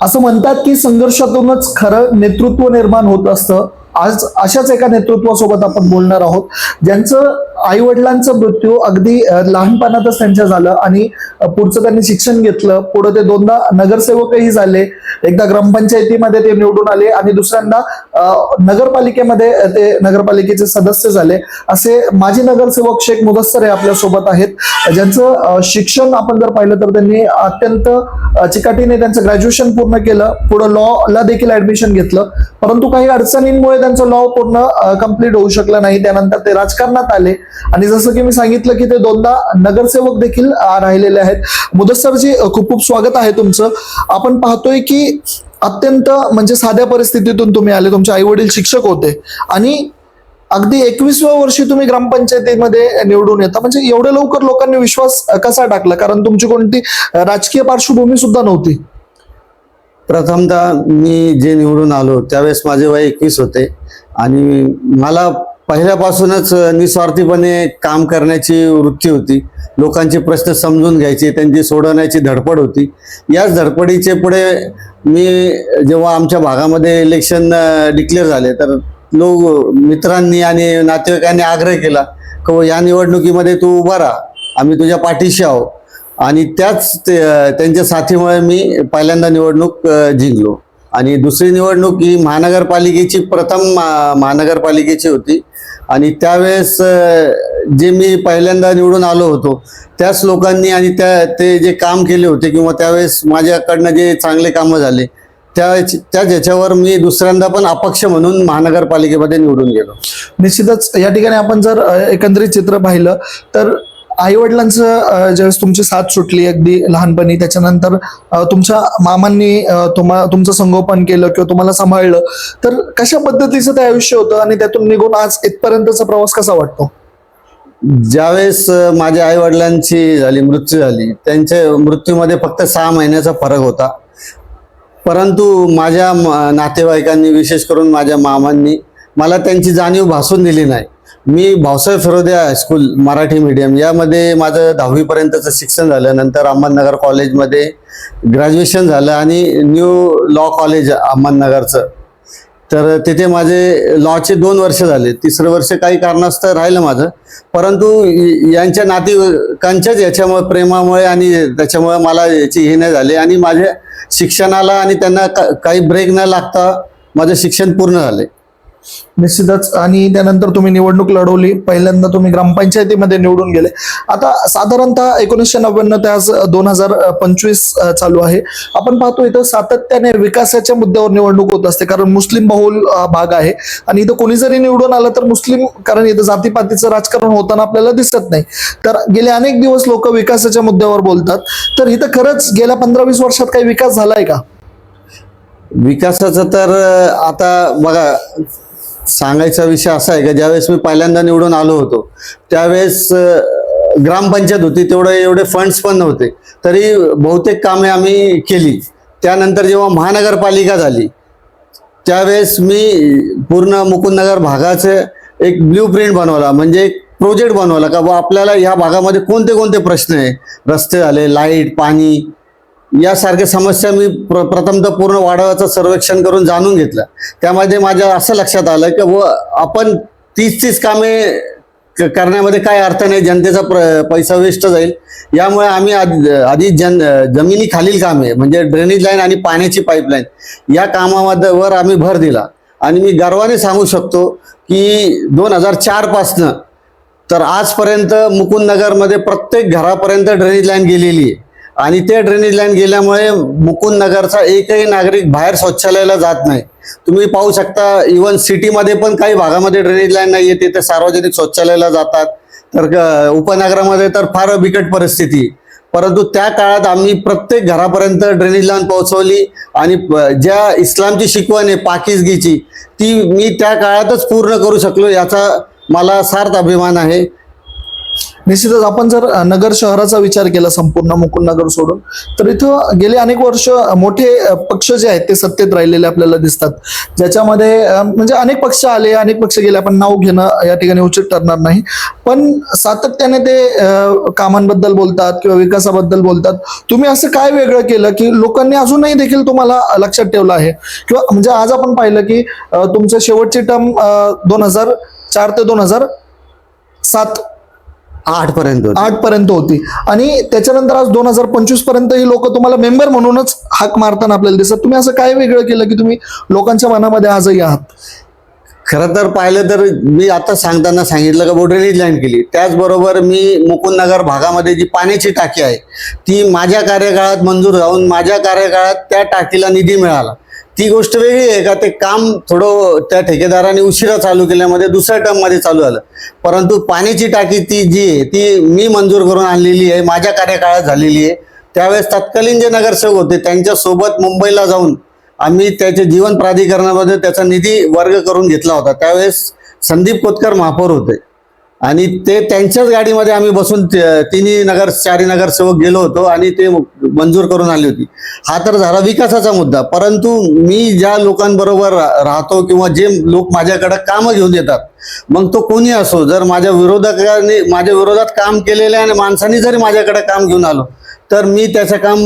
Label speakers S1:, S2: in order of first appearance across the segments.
S1: असं म्हणतात की संघर्षातूनच खरं नेतृत्व निर्माण होत असतं. आज अशाच एका नेतृत्वासोबत आपण बोलणार आहोत. ज्यांचं आई वडिलांचं मृत्यू अगदी लहानपणातच त्यांच्या झालं आणि पुढचं त्यांनी शिक्षण घेतलं. पुढे ते दोनदा नगरसेवकही झाले. एकदा ग्रामपंचायतीमध्ये ते निवडून आले आणि दुसऱ्यांदा नगरपालिकेमध्ये ते नगरपालिकेचे सदस्य झाले. असे माजी नगरसेवक शेख मुदस्सर हे आपल्यासोबत आहेत. ज्यांचं शिक्षण आपण जर पाहिलं तर त्यांनी अत्यंत चिकाटीने त्यांचं ग्रॅज्युएशन पूर्ण केलं. पुढे लॉला देखील ऍडमिशन घेतलं. परंतु काही अडचणींमुळे त्यांचं लॉ पूर्ण कंप्लीट होऊ शकलं नाही. त्यानंतर ते राजकारणात आले. आणि जसं की मी सांगितलं की ते दोनदा नगरसेवक देखील राहिलेले आहेत. मुदस्सरजी खूप खूप स्वागत आहे तुमचं. आपण पाहतोय की अत्यंत म्हणजे साध्या परिस्थितीतून तुम्ही आले. तुमचे आई वडील शिक्षक होते. आणि अगदी एकवीसव्या वर्षी तुम्ही ग्रामपंचायतीमध्ये निवडून येता. म्हणजे एवढ्या लवकर लोकांनी विश्वास कसा टाकला? कारण तुमची कोणती राजकीय पार्श्वभूमी सुद्धा नव्हती.
S2: प्रथमतः मी जे निवडून आलो त्यावेळेस माझे वय एकवीस होते. आणि मला पहिल्यापासूनच निस्वार्थीपणे काम करण्याची वृत्ती होती. लोकांचे प्रश्न समजून घ्यायचे त्यांची सोडवण्याची धडपड होती. याच धडपडीचे पुढे मी जेव्हा आमच्या भागामध्ये इलेक्शन डिक्लेअर झाले तर लोक मित्रांनी आणि नातेवाईकांनी आग्रह केला की हो, या निवडणुकीमध्ये तू उभा राहा आम्ही तुझ्या पाठीशी आहो आणि त्याच ते- त्यांच्या साथीमुळे मी पहिल्यांदा निवडणूक जिंकलो. आणि दुसरी निवडणूक ही महानगरपालिकेची प्रथम मा- महानगरपालिकेची होती. आणि त्यावेळेस जे मी पहिल्यांदा निवडून आलो होतो त्याच लोकांनी आणि त्या ते जे काम केले होते किंवा त्यावेळेस माझ्याकडनं जे चांगले कामं झाले त्या त्या ज्याच्यावर मी दुसऱ्यांदा पण अपक्ष म्हणून महानगरपालिकेमध्ये निवडून गेलो.
S1: निश्चितच या ठिकाणी आपण जर एकंदरीत चित्र पाहिलं तर आई वडिलांचं ज्यावेळेस तुमची साथ सुटली अगदी लहानपणी त्याच्यानंतर तुमच्या मामांनी तुम्हाला तुम्हा तुमचं संगोपन केलं किंवा तुम्हाला सांभाळलं तर कशा पद्धतीचं ते आयुष्य होतं आणि त्यातून निघून आज इथपर्यंतचा प्रवास कसा वाटतो?
S2: ज्यावेळेस माझ्या आई वडिलांची झाली मृत्यू झाली त्यांच्या मृत्यूमध्ये फक्त सहा महिन्याचा फरक होता. परंतु माझ्या नातेवाईकांनी विशेष करून माझ्या मामांनी मला त्यांची जाणीव भासून दिली नाही. मी Bhausaheb Firodia high school Marathi medium यामध्ये माझं दहावीपर्यंतचं शिक्षण झालं. नंतर अहमदनगर कॉलेजमध्ये ग्रॅज्युएशन झालं आणि न्यू लॉ कॉलेज अहमदनगरचं. तर तिथे माझे लॉचे दोन वर्ष झाले. तिसरं वर्ष काही कारणास्तव राहिलं माझं. परंतु यांच्या नातेवाईकांच्याच याच्यामुळे प्रेमामुळे आणि त्याच्यामुळे मला याची हे नाही झाली. आणि माझ्या शिक्षणाला आणि त्यांना का- काही ब्रेक न लागता माझं शिक्षण पूर्ण झाले.
S1: निश्चितच. आणि त्यानंतर तुम्ही निवडणूक लढवली. पहिल्यांदा तुम्ही ग्रामपंचायतीमध्ये निवडून गेले. आता साधारणतः एकोणीसशे नव्याण्णव ते आज दोन हजार पंचवीस चालू आहे. आपण पाहतो इथं सातत्याने विकासाच्या मुद्द्यावर निवडणूक होत असते. कारण मुस्लिम बहुल भाग आहे. आणि इथं कोणी जरी निवडून आलं तर मुस्लिम कारण इथं जातीपातीचं राजकारण होताना आपल्याला दिसत नाही. तर गेले अनेक दिवस लोक विकासाच्या मुद्द्यावर बोलतात. तर इथं खरंच गेल्या पंधरा वीस वर्षात काही विकास झालाय का?
S2: विकासाचं तर आता बघा सांगायचा विषय असा आहे का ज्यावेळेस मी पहिल्यांदा निवडून आलो होतो त्यावेळेस ग्रामपंचायत होती तेवढे एवढे फंड्स पण नव्हते. तरी बहुतेक कामे आम्ही केली. त्यानंतर जेव्हा महानगरपालिका झाली त्यावेळेस मी पूर्ण मुकुंदनगर भागाचं एक ब्ल्यू प्रिंट बनवला म्हणजे एक प्रोजेक्ट बनवला का बा आपल्याला ह्या भागामध्ये कोणते कोणते प्रश्न आहे? रस्ते झाले लाइट पाणी यासारख्या समस्या मी प्र प्रथमतः पूर्ण वाढवाचं सर्वेक्षण करून जाणून घेतलं. त्यामध्ये माझ्या असं लक्षात आलं की व आपण तीस तीस कामे क- करण्यामध्ये काय अर्थ नाही जनतेचा प्र पैसा वेस्ट जाईल. यामुळे आम्ही आधी आधी जन जमिनी खालील कामे म्हणजे ड्रेनेज लाईन आणि पाण्याची पाईपलाईन या कामामध्ये वर आम्ही भर दिला. आणि मी गर्वाने सांगू शकतो की दोन हजार चारपासनं तर आजपर्यंत मुकुंदनगरमध्ये प्रत्येक घरापर्यंत ड्रेनेज लाईन गेलेली आहे. आणि ते ड्रेनेज लाईन गेल्यामुळे मुकुंद नगरचा एकही नागरिक बाहेर शौचालयाला जात नाही. तुम्ही पाहू शकता इवन सिटीमध्ये पण काही भागामध्ये ड्रेनेज लाईन नाही आहे तिथे सार्वजनिक शौचालयाला जातात. तर उपनगरामध्ये तर फार बिकट परिस्थिती. परंतु त्या काळात आम्ही प्रत्येक घरापर्यंत ड्रेनेज लाईन पोहोचवली आणि प- ज्या इस्लामची शिकवण आहे पाकिजगीची ती मी त्या काळातच पूर्ण करू शकलो याचा मला सार्थ अभिमान आहे.
S1: निश्चितच आपण जर नगर शहराचा विचार केला संपूर्ण मुकुंदनगर सोडून तर इथं गेले अनेक वर्ष मोठे पक्ष जे आहेत ते सत्तेत राहिलेले आपल्याला दिसतात. ज्याच्यामध्ये म्हणजे अनेक पक्ष आले अनेक पक्ष गेले आपण नाव घेणं या ठिकाणी उचित ठरणार नाही. पण सातत्याने ते कामांबद्दल बोलतात किंवा विकासाबद्दल बोलतात. तुम्ही असं काय वेगळं केलं की लोकांनी अजूनही देखील तुम्हाला लक्षात ठेवलं आहे? किंवा म्हणजे आज आपण पाहिलं की तुमचं शेवटची टर्म दोन हजार चार ते दोन हजार सात
S2: आठ पर्यंत होते.
S1: आठ पर्यंत होती. आणि त्याच्यानंतर आज दोन हजार पंचवीसपर्यंत ही लोक तुम्हाला मेंबर म्हणूनच हाक मारताना आपल्याला दिसतात. तुम्ही असं काय वेगळं केलं की तुम्ही लोकांच्या मनामध्ये आजही आहात?
S2: खरं तर पाहिलं तर मी आता सांगताना सांगितलं का बोर्डरेज लाईन केली. त्याचबरोबर मी मुकुंदनगर भागामध्ये जी पाण्याची टाकी आहे ती माझ्या कार्यकाळात मंजूर जाऊन माझ्या कार्यकाळात त्या टाकीला निधी मिळाला. ती गोष्ट वेगळी आहे का ते काम थोडं त्या ठेकेदाराने उशिरा चालू केल्यामध्ये दुसऱ्या टर्ममध्ये चालू झालं. परंतु पाण्याची टाकी ती जी आहे ती मी मंजूर करून आणलेली आहे माझ्या कार्यकाळात झालेली आहे. त्यावेळेस तत्कालीन जे नगरसेवक होते त्यांच्यासोबत मुंबईला जाऊन आम्ही त्याचे जीवन प्राधिकरणामध्ये त्याचा निधी वर्ग करून घेतला होता. त्यावेळेस संदीप कोतकर महापौर होते. आणि ते त्यांच्याच गाडीमध्ये आम्ही बसून तिन्ही नगर चारी नगरसेवक गेलो होतो आणि ते मंजूर करून आली होती. हा तर झाला विकासाचा मुद्दा. परंतु मी ज्या लोकांबरोबर रा- राहतो किंवा जे लोक माझ्याकडे कामं घेऊन येतात मग तो कोणी असो जर माझ्या विरोधकाने माझ्या विरोधात काम केलेल्या आणि माणसांनी जरी माझ्याकडे काम घेऊन आलो तर मी त्याचं काम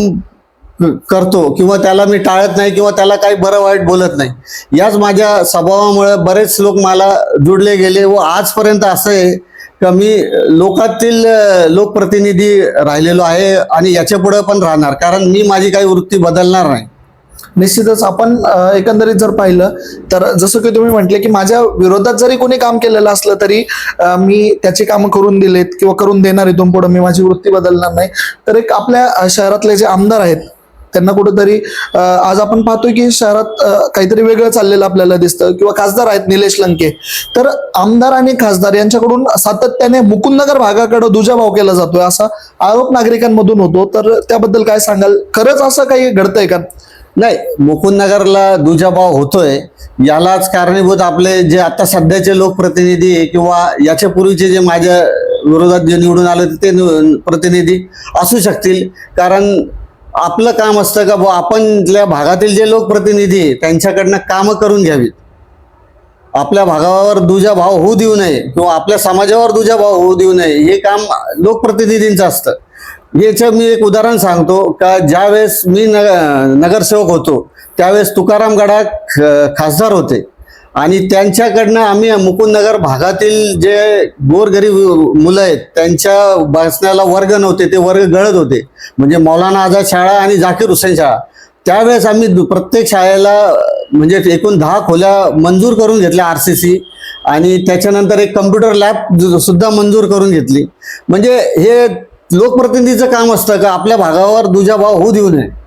S2: करतो किंवा त्याला मी टाळत नाही किंवा त्याला काही बरं वाईट बोलत नाही. याच माझ्या स्वभावामुळे बरेच लोक मला जुडले गेले व आजपर्यंत असं आहे का मी लोकातील लोकप्रतिनिधी राहिलेलो आहे आणि याच्यापुढे पण राहणार. कारण मी माझी काही वृत्ती बदलणार नाही.
S1: निश्चितच आपण एकंदरीत जर पाहिलं तर जसं की तुम्ही म्हटले की माझ्या विरोधात जरी कोणी काम केलेलं असलं तरी मी त्याची कामं करून दिलेत किंवा करून देणार इथून पुढे. मी माझी वृत्ती बदलणार नाही. तर एक आपल्या शहरातले जे आमदार आहेत त्यांना कुठंतरी आज आपण पाहतोय की शहरात काहीतरी वेगळं चाललेलं आपल्याला दिसतं. किंवा खासदार आहेत निलेश लंके. तर आमदार आणि खासदार यांच्याकडून सातत्याने मुकुंदनगर भागाकडे दुजाभाव केला जातोय असा आरोप नागरिकांमधून होतो. तर त्याबद्दल काय सांगाल? खरंच असं काही घडतंय का?
S2: नाही मुकुंदनगरला दुजाभाव होतोय. यालाच कारणीभूत आपले जे आता सध्याचे लोकप्रतिनिधी आहे किंवा याच्या पूर्वीचे जे माझ्या विरोधात जे निवडून आले ते प्रतिनिधी असू शकतील. कारण आपलं काम असतं का? बुवा आपण भागातील जे लोकप्रतिनिधी त्यांच्याकडनं कामं करून घ्यावीत. आपल्या भागावर दुजा भाव होऊ देऊ नये किंवा आपल्या समाजावर दुजा भाव होऊ देऊ नये हे काम लोकप्रतिनिधींचं असतं. याचं मी एक उदाहरण सांगतो का ज्यावेळेस मी नग नगरसेवक होतो त्यावेळेस तुकाराम गडाख ख- खासदार होते. आणि त्यांच्याकडनं आम्ही मुकुंदनगर भागातील जे गोरगरीब मुलं आहेत त्यांच्या बसण्याला वर्ग नव्हते ते वर्ग गळत होते. म्हणजे मौलाना आझाद शाळा आणि झाकीर हुसेन शाळा. त्यावेळेस आम्ही दु- प्रत्येक शाळेला म्हणजे एकूण दहा खोल्या मंजूर करून घेतल्या आर सी सी. आणि त्याच्यानंतर एक कम्प्युटर लॅब जु- सुद्धा मंजूर करून घेतली. म्हणजे हे लोकप्रतिनिधीचं काम असतं का आपल्या भागावर दुजाभाव होऊ देऊ नये.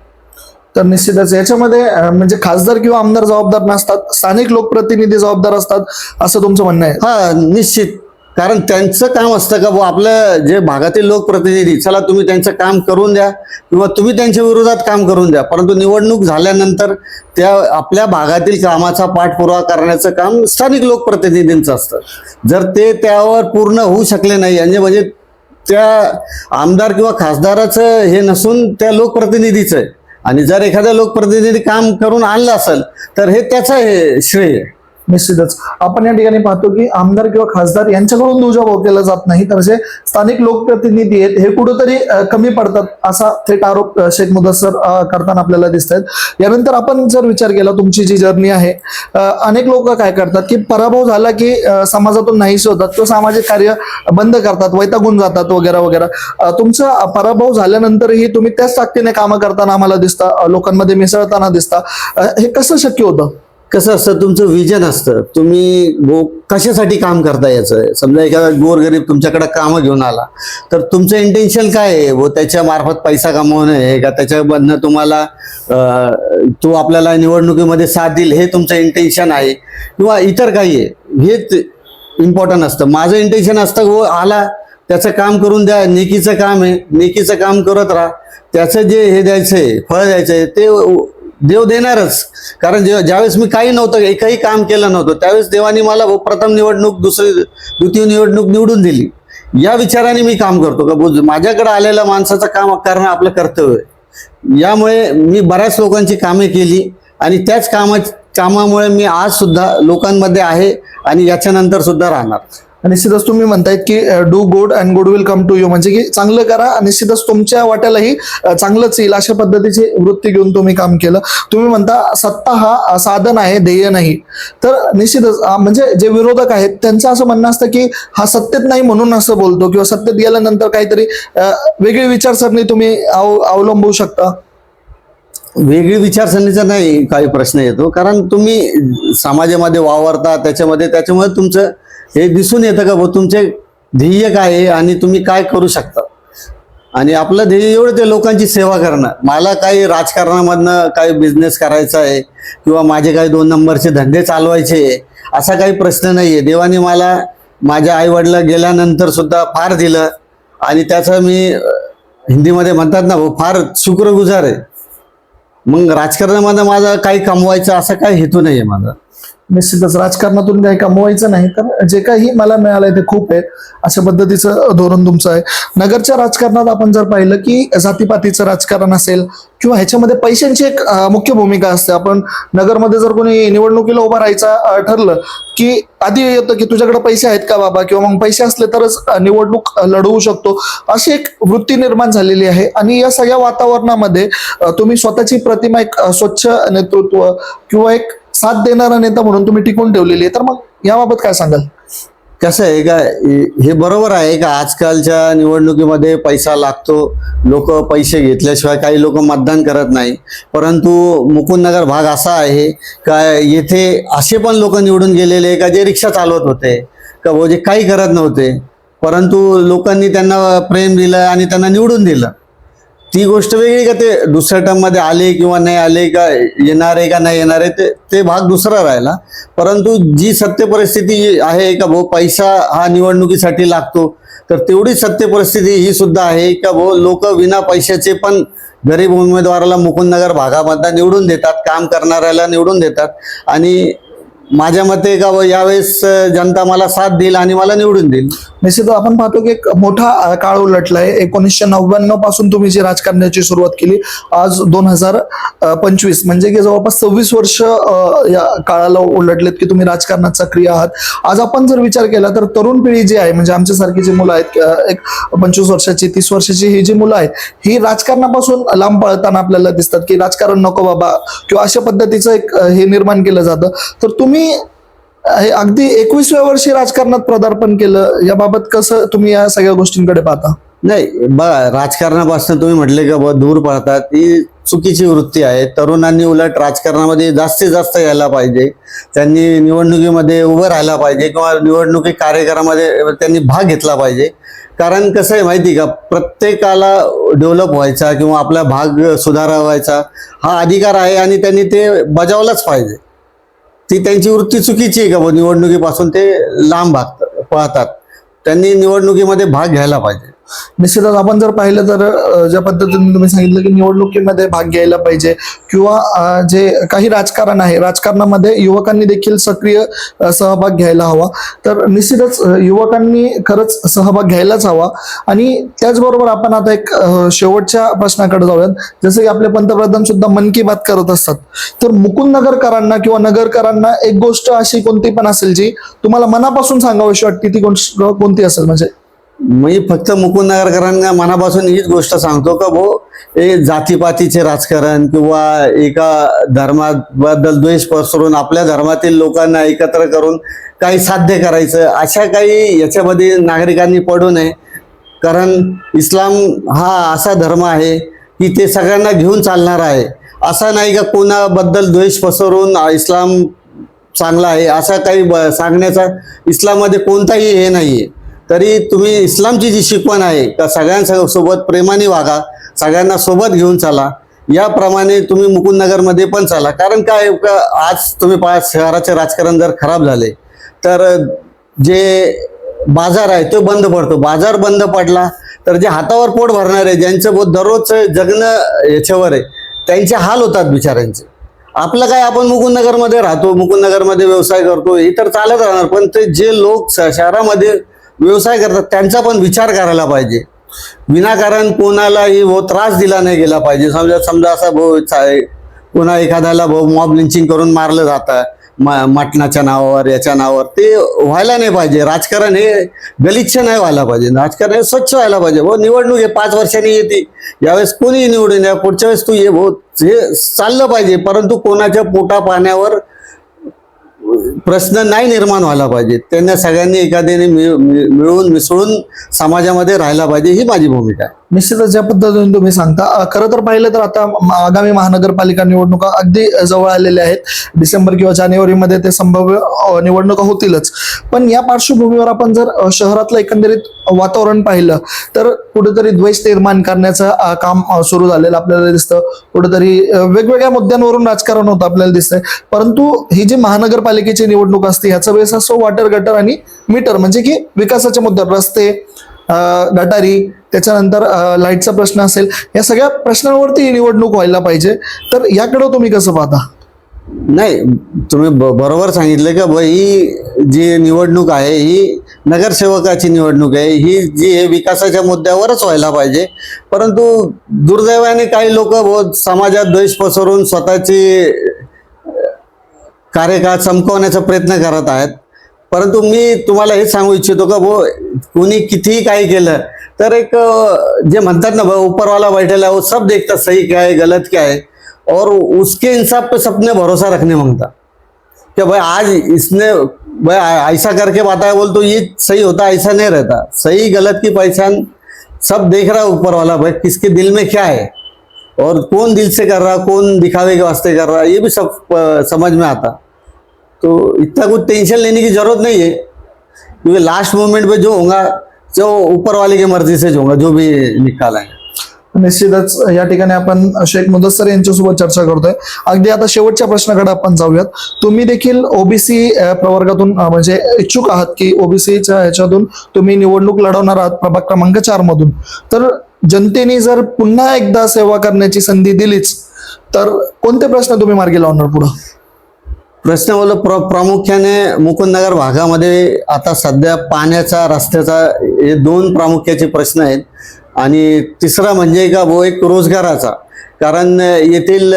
S1: तर निश्चितच याच्यामध्ये म्हणजे खासदार किंवा आमदार जबाबदार नसतात स्थानिक लोकप्रतिनिधी जबाबदार असतात असं तुमचं म्हणणं आहे?
S2: हा निश्चित. कारण त्यांचं काम असतं का बुवा? आपलं जे भागातील लोकप्रतिनिधी चला तुम्ही त्यांचं काम करून द्या किंवा तुम्ही त्यांच्या विरोधात काम करून द्या. परंतु निवडणूक झाल्यानंतर त्या आपल्या भागातील कामाचा पाठपुरावा करण्याचं काम स्थानिक लोकप्रतिनिधींचं असतं. जर ते त्यावर पूर्ण होऊ शकले नाही म्हणजे म्हणजे त्या आमदार किंवा खासदाराचं हे नसून त्या लोकप्रतिनिधीचं आहे. आणि जर एखादा लोकप्रतिनिधी काम करून आणलं असेल तर हे त्याचं हे श्रेय आहे.
S1: निश्चितच. आपण या ठिकाणी पाहतो की आमदार किंवा खासदार यांच्याकडून दुजाभाव केला जात नाही. तर जे स्थानिक लोकप्रतिनिधी आहेत हे कुठंतरी कमी पडतात असा थेट आरोप शेख मुदस्सर करताना आपल्याला दिसत आहेत यानंतर आपण जर विचार केला तुमची जी जर्नी आहे अनेक लोक काय करतात की पराभव झाला की समाजातून नाहीसे होतात किंवा सामाजिक कार्य बंद करतात वैतागून जातात वगैरे वगैरे. तुमचा पराभव झाल्यानंतरही तुम्ही त्याच ताकदीने कामं करताना आम्हाला दिसता लोकांमध्ये मिसळताना दिसता. हे कसं शक्य होतं?
S2: कसं असतं तुमचं विजन असतं. तुम्ही गो कशासाठी काम करता याचं? समजा एखादा गोरगरीब तुमच्याकडे कामं घेऊन आला तर तुमचं इंटेन्शन काय आहे? व त्याच्या मार्फत पैसा कमवणं आहे का? त्याच्यामधनं तुम्हाला तो आपल्याला निवडणुकीमध्ये साथ देईल हे तुमचं इंटेन्शन आहे किंवा इतर काही आहे? हेच इम्पॉर्टंट असतं. माझं इंटेन्शन असतं व आला त्याचं काम करून द्या नेकीचं काम आहे नेकीचं काम करत राहा. त्याचं जे हे द्यायचं आहे फळ द्यायचं आहे ते देव देणारच. कारण जेव्हा ज्यावेळेस मी काही नव्हतं एकही काम केलं नव्हतं त्यावेळेस देवानी मला प्रथम निवडणूक दुसरी द्वितीय निवडणूक निवडून दिली. या विचाराने मी काम करतो. का माझ्याकडे आलेल्या माणसाचं काम करणं आपलं कर्तव्य आहे. यामुळे मी बऱ्याच लोकांची कामे केली आणि त्याच कामा कामामुळे मी आज सुद्धा लोकांमध्ये आहे आणि याच्यानंतर सुद्धा राहणार.
S1: निश्चितच तुम्ही म्हणतायत की do good and good will come to you म्हणजे की चांगलं करा निश्चितच तुमच्या वाट्यालाही चांगलंच येईल अशा पद्धतीची वृत्ती घेऊन तुम्ही काम केलं. तुम्ही म्हणता सत्ता हा साधन आहे ध्येय नाही. तर निश्चितच म्हणजे जे विरोधक आहेत त्यांचं असं म्हणणं असतं की हा सत्तेत नाही म्हणून असं बोलतो किंवा सत्तेत गेल्यानंतर काहीतरी वेगळी विचारसरणी तुम्ही अव अवलंबू शकता?
S2: वेगळी विचारसरणीचा नाही काही प्रश्न येतो. कारण तुम्ही समाजामध्ये वावरता त्याच्यामध्ये त्याच्यामुळे तुमचं हे दिसून येतं का भाऊ तुमचे ध्येय काय आहे आणि तुम्ही काय करू शकता? आणि आपलं ध्येय एवढं ते लोकांची सेवा करणं मला काही राजकारणामधनं काही बिझनेस करायचा आहे किंवा माझे काही दोन नंबरचे धंदे चालवायचे आहे असा काही प्रश्न नाही आहे देवाने मला माझ्या आईवडिला गेल्यानंतर सुद्धा फार दिलं आणि त्याचं मी हिंदीमध्ये म्हणतात ना भाऊ फार शुक्रगुजार आहे. मग राजकारणामध्ये माझा काही कमवायचं असा काही हेतू नाही आहे माझा.
S1: निश्चितच राजकारणातून काही कमवायचं नाही तर जे काही मला मिळालंय ते खूप आहे. अशा पद्धतीचं धोरण तुमचं आहे. नगरच्या राजकारणात आपण जर पाहिलं की जातीपातीचं राजकारण असेल किंवा ह्याच्यामध्ये पैशांची एक मुख्य भूमिका असते. आपण नगरमध्ये जर कोणी निवडणुकीला उभं राहायचा ठरलं की आधी येतं की तुझ्याकडे पैसे आहेत का बाबा? किंवा मग पैसे असले तरच निवडणूक लढवू शकतो. अशी एक वृत्ती निर्माण झालेली आहे. आणि या सगळ्या वातावरणामध्ये तुम्ही स्वतःची प्रतिमा एक स्वच्छ नेतृत्व किंवा एक साथ देणारा नेता म्हणून तुम्ही टिकून ठेवलेली आहे तर मग याबाबत काय सांगाल?
S2: कसं आहे का हे- बरोबर आहे का आजकालच्या निवडणुकीमध्ये पैसा लागतो लोक पैसे घेतल्याशिवाय काही लोक मतदान करत नाही. परंतु मुकुंदनगर भाग असा आहे का येथे असे पण लोक निवडून गेलेले का जे रिक्षा चालवत होते का वो जे काही करत नव्हते. परंतु लोकांनी त्यांना प्रेम दिलं आणि त्यांना निवडून दिलं. ती गोष्ट वेगळी का ते दुसऱ्या टर्ममध्ये आले किंवा नाही आले का येणार आहे का नाही येणार आहे ते ते भाग दुसरा राहिला. परंतु जी सत्य परिस्थिती आहे का भाऊ पैसा हा निवडणुकीसाठी लागतो. तर तेवढीच सत्य परिस्थिती ही सुद्धा आहे का भाऊ लोक विना पैशाचे पण गरीब उमेदवाराला मुकुंदनगर भागामधला निवडून देतात काम करणाऱ्याला निवडून देतात. आणि माझ्या मते का यावेळेस जनता मला साथ देईल आणि मला निवडून देईल.
S1: निश्चित आपण पाहतो की एक मोठा काळ उलटलाय. एकोणीसशे नव्याण्णवपासून तुम्ही जी राजकारणाची सुरुवात केली आज दोन हजार पंचवीस. म्हणजे की जवळपास सव्वीस वर्ष या काळाला उलटलेत की तुम्ही राजकारणात सक्रिय आहात. आज आपण जर विचार केला तर तरुण पिढी जी आहे म्हणजे आमच्यासारखी जी मुलं आहेत एक पंचवीस वर्षाची तीस वर्षाची ही जी मुलं आहेत ही राजकारणापासून लांब पळताना आपल्याला दिसतात की राजकारण नको बाबा किंवा अशा पद्धतीचं एक हे निर्माण केलं जातं. तर तुम्ही हे अगदी एकवीसव्या वर्षी राजकारणात पदार्पण केलं याबाबत कसं तुम्ही या सगळ्या गोष्टींकडे पाहता?
S2: नाही बघा राजकारणापासून तुम्ही म्हटले का बुवा दूर पाहतात ही चुकीची वृत्ती आहे. तरुणांनी उलट राजकारणामध्ये जास्तीत जास्त यायला पाहिजे. त्यांनी निवडणुकीमध्ये उभं राहायला पाहिजे किंवा निवडणुकी कार्यक्रमामध्ये त्यांनी भाग घेतला पाहिजे. कारण कसं आहे माहिती का? प्रत्येकाला डेव्हलप व्हायचा किंवा आपला भाग सुधारा व्हायचा हा अधिकार आहे आणि त्यांनी ते बजावलाच पाहिजे. ती त्यांची वृत्ती चुकीची आहे का? बुवा निवडणुकीपासून ते लांब भाग पळतात. त्यांनी निवडणुकीमध्ये भाग घ्यायला पाहिजे.
S1: निश्चितच आपण जर पाहिलं तर ज्या पद्धतीने तुम्ही सांगितलं की निवडणुकीमध्ये भाग घ्यायला पाहिजे किंवा जे काही राजकारण आहे राजकारणामध्ये युवकांनी देखील सक्रिय सहभाग घ्यायला हवा. तर निश्चितच युवकांनी खरंच सहभाग घ्यायलाच हवा. आणि त्याचबरोबर आपण आता एक शेवटच्या प्रश्नाकडे जाऊयात. जसं की आपले पंतप्रधान सुद्धा मन की बात करत असतात. तर मुकुंद नगरकरांना किंवा नगरकरांना एक गोष्ट अशी कोणती पण असेल जी तुम्हाला मनापासून सांगावीशी वाटते ती गोष्ट कोणती असेल म्हणजे?
S2: मी फक्त मुकुंद नगरकरांना मनापासून हीच गोष्ट सांगतो का भाऊ हे जातीपातीचे राजकारण किंवा एका धर्माबद्दल द्वेष पसरून आपल्या धर्मातील लोकांना एकत्र करून काही साध्य करायचं अशा काही याच्यामध्ये नागरिकांनी पडू नये. कारण इस्लाम हा असा धर्म आहे की ते सगळ्यांना घेऊन चालणार आहे. असा नाही का कोणाबद्दल द्वेष पसरून इस्लाम चांगला आहे असा काही ब- सांगण्याचा इस्लाममध्ये कोणताही हे नाही आहे तरी तुम्ही इस्लामची जी शिकवण आहे का सगळ्यांसोबत प्रेमाने वागा सगळ्यांना सोबत घेऊन चाला. याप्रमाणे तुम्ही मुकुंदनगरमध्ये पण चाला. कारण काय का आज तुम्ही पहा शहराचे राजकारण जर खराब झाले तर जे बाजार आहे तो बंद पडतो. बाजार बंद पडला तर जे हातावर पोट भरणार आहे ज्यांचं बोध दररोज जगणं याच्यावर आहे त्यांचे हाल होतात बिचाऱ्यांचे. आपलं काय आपण मुकुंदनगरमध्ये राहतो मुकुंदनगरमध्ये व्यवसाय करतो हे तर चालत राहणार. पण ते जे लोक श- शहरामध्ये व्यवसाय करतात त्यांचा पण विचार करायला पाहिजे. विनाकारण कोणालाही वो त्रास दिला नाही गेला पाहिजे. समजा समजा असा भाऊ चा- कोणा एखाद्याला भाऊ मॉब लिंचिंग करून मारलं जातं मटणाच्या नावावर याच्या नावावर ते व्हायला नाही पाहिजे. राजकारण हे गलिच्छ नाही व्हायला पाहिजे. राजकारण हे स्वच्छ व्हायला पाहिजे. भाऊ निवडणूक हे पाच वर्षांनी येते. यावेळेस कोणीही निवडून या पुढच्या वेळेस तू ये भाऊ. हे चाललं पाहिजे परंतु कोणाच्या पोटा पाण्यावर प्रश्न नाही निर्माण व्हायला पाहिजे. त्यांना सगळ्यांनी एखाद्याने मिळून मिसळून समाजामध्ये राहायला पाहिजे ही माझी भूमिका आहे.
S1: निश्चितच ज्या पद्धतीने तुम्ही सांगता. खर खरं तर पाहिलं तर आता आगामी महानगरपालिका निवडणुका अगदी जवळ आलेल्या आहेत. डिसेंबर किंवा जानेवारीमध्ये ते संभाव्य निवडणुका होतीलच. पण या पार्श्वभूमीवर आपण जर शहरातलं एकंदरीत वातावरण पाहिलं तर कुठेतरी द्वेष निर्माण करण्याचं काम सुरू झालेलं आपल्याला दिसतं. कुठेतरी वेगवेगळ्या मुद्द्यांवरून राजकारण होतं आपल्याला दिसतंय. परंतु ही जी महानगरपालिकेची निवडणूक असते ह्याचा वेळेस असतो वॉटर गटर आणि मीटर म्हणजे की विकासाच्या मुद्द्यावर रस्ते गटारी त्याच्यानंतर लाईटचा प्रश्न असेल या सगळ्या प्रश्नांवरती ही निवडणूक व्हायला पाहिजे. तर याकडं तुम्ही कसं पाहता?
S2: नाही तुम्ही ब- बरोबर सांगितलं का ब ही जी निवडणूक आहे ही नगरसेवकाची निवडणूक आहे ही जी हे विकासाच्या मुद्द्यावरच व्हायला पाहिजे. परंतु दुर्दैवाने काही लोक समाजात द्वेष पसरून स्वतःची कार्यकाळ चमकवण्याचा प्रयत्न करत आहेत. परंतु मी तुम्हाला हेच सांगू इच्छितो का भो कोणी कितीही काही केलं तर एक जे म्हणतात ना भाऊ ऊपरवाला बैठेला, वो सब देखता सही क्या है, गलत क्या है, और उसके इंसाफ पे सबने भरोसा रखने माँगता। कि भाई, आज इसने, भाई ऐसा करके बताया, बोल तो ये सही होता, ऐसा नहीं रहता। सही, गलत की पहचान सब देख रहा है ऊपर वाला भाई, किसके दिल में क्या है, और कौन दिल से कर रहा, कौन दिखावे के वास्ते कर रहा, ये भी सब समझ में आता। तो इतना कुछ टेंशन लेने की ज़रूरत नहीं है, क्योंकि लास्ट मोमेंट पे जो होगा जो ऊपर वाले की मर्जी से जो होगा जो भी निकाल आहे
S1: निश्चितच या ठिकाणी आपण शेख मुदस्सर यांच्यासोबत चर्चा करतोय. अगदी आता शेवटच्या प्रश्नाकडे आपण जाऊयात. तुम्ही देखील ओबीसी प्रवर्गातून म्हणजे इच्छुक आहात की ओबीसीच्या ह्याच्यातून तुम्ही निवडणूक लढवणार आहात प्रभाग क्रमांक चार मधून. तर जनतेने जर पुन्हा एकदा सेवा करण्याची संधी दिलीच तर कोणते प्रश्न तुम्ही मार्गी लावणार पुढं?
S2: प्रश्न प्र प्रामुख्याने मुकुंदनगर भागामध्ये आता सध्या पाण्याचा रस्त्याचा हे दोन प्रामुख्याचे प्रश्न आहेत. आणि तिसरा म्हणजे का वो एक रोजगाराचा. कारण येथील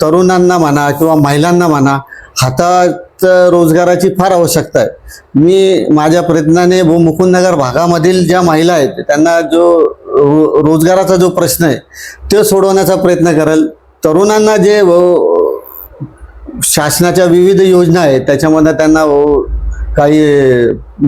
S2: तरुणांना म्हणा किंवा महिलांना म्हणा हातात रोजगाराची फार आवश्यकता आहे. मी माझ्या प्रयत्नाने भू मुकुंदनगर भागामधील ज्या महिला आहेत त्यांना जो रो रोजगाराचा जो प्रश्न आहे तो सोडवण्याचा प्रयत्न करेल. तरुणांना जे शासनाच्या विविध योजना आहेत. त्याच्यामध्ये त्यांना काही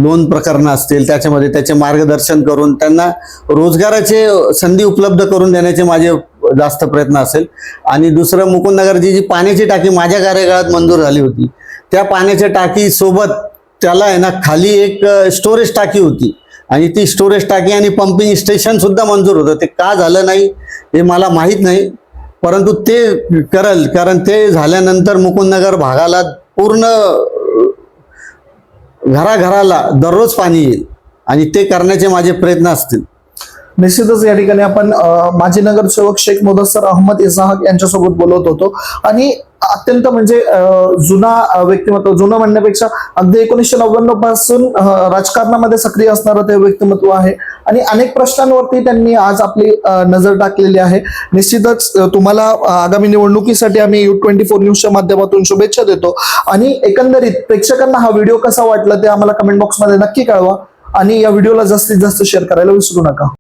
S2: लोन प्रकरणं असतील त्याच्यामध्ये त्याचे मार्गदर्शन करून त्यांना रोजगाराचे संधी उपलब्ध करून देण्याचे माझे जास्त प्रयत्न असेल. आणि दुसरं मुकुंदनगरची जी पाण्याची टाकी माझ्या कार्यकाळात मंजूर झाली होती त्या पाण्याच्या टाकीसोबत त्याला आहे ना खाली एक स्टोरेज टाकी होती. आणि ती स्टोरेज टाकी आणि पंपिंग स्टेशन सुद्धा मंजूर होतं. ते का झालं नाही हे मला माहीत नाही. परंतु ते करल कारण ते झाल्यानंतर मुकुंदनगर भागाला पूर्ण घराघराला दररोज पाणी येईल आणि ते करण्याचे माझे प्रयत्न असतील.
S1: निश्चितच या ठिकाणी आपण माजी नगरसेवक शेख मुदस्सर अहमद इसाहक यांच्यासोबत बोलत होतो. आणि अत्यंत म्हणजे जुना व्यक्तिमत्व जुनं म्हणण्यापेक्षा अगदी एकोणीसशे नव्याण्णवपासून राजकारणामध्ये सक्रिय असणारं ते व्यक्तिमत्व आहे. आणि अनेक प्रश्नांवरती त्यांनी आज आपली नजर टाकलेली आहे. निश्चितच तुम्हाला आगामी निवडणुकीसाठी आम्ही यू ट्वेंटी फोर न्यूजच्या माध्यमातून शुभेच्छा देतो. आणि एकंदरीत प्रेक्षकांना हा व्हिडिओ कसा वाटला ते आम्हाला कमेंट बॉक्समध्ये नक्की कळवा. आणि या व्हिडिओला जास्तीत जास्त शेअर करायला विसरू नका.